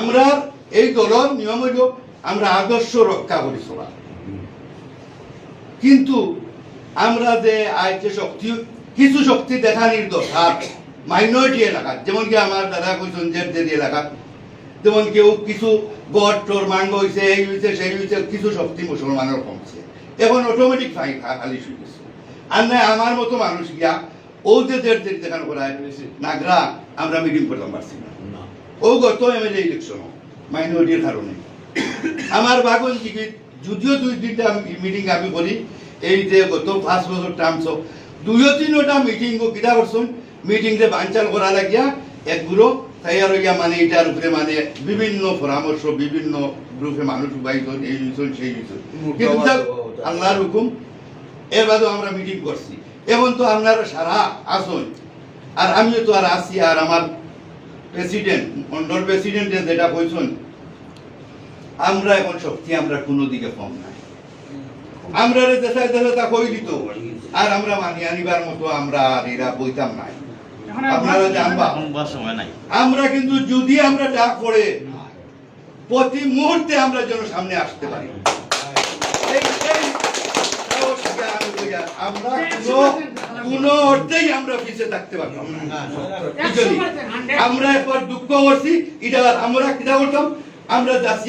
আমরা এই দলের নিয়ম হইল, আমরা আদর্শ রক্ষা করি চলা কিন্তু আমরা যে আজ শক্তি, কিছু শক্তি দেখানির দরকার মাইনরিটি এলাকাত যেমন কি আমার দাদা কইছেন যে এলাকাত যেমন কেউ কিছু গড় টোর মাঙ্গ হয়েছে এই হয়েছে সেই হয়েছে কিছু শক্তি মুসলমানের কমছে। এখন অটোমেটিক ফাই খালি শুয়ে আর না, আমার মতো মানুষ গিয়া ও যে দেড় দেড় দেখানো করায় নাগরা, আমরা মিটিং করতাম পারছি না। ও গত এমএলএ ইলেকশন মাইনরিটির কারণে। আমার বাগন কি যদিও দুই তিনটা মিটিং আমি করি এই যে গত পাঁচ বছর টার্মস দুইও তিনটা মিটিং করছুন মিটিং রে বাঞ্চাল করা লাগিয়া একগুলো তাই আর ইয়া মানে এটার উপরে মানে বিভিন্ন পরামর্শ বিভিন্ন গ্রুপে মানুষ উপাইছেন এই হইছেন সেই হইছেন কিন্তু আল্লাহর হুকুম এর বাদেও আমরা মিটিং করছি। এখন তো আপনারা সারা আসুন আর আমিও তো আর আসি আর আমার প্রেসিডেন্ট মন্ডল প্রেসিডেন্ট যেটা কইছেন আমরা এখন শক্তি আমরা কোনো দিকে কম নাই। আমরা রে দেশায় দেশে তা কই দিত আর আমরা মানি আনিবার মতো আমরা আর এরা বইতাম নাই আপনারা জানবা এখন সময় নাই। আমরা কিন্তু যদি আমরা ডাক পড়ে প্রতি মুহূর্তে আমরা যেন সামনে আসতে পারি। এই- এই সাহসকে আমি আমরা কোনো- অর্থেই আমরা পিছিয়ে থাকতে পারতাম না। আমরা এরপর দুঃখ করছি এটা আমরা কিনা করতাম? আমরা যাচ্ছি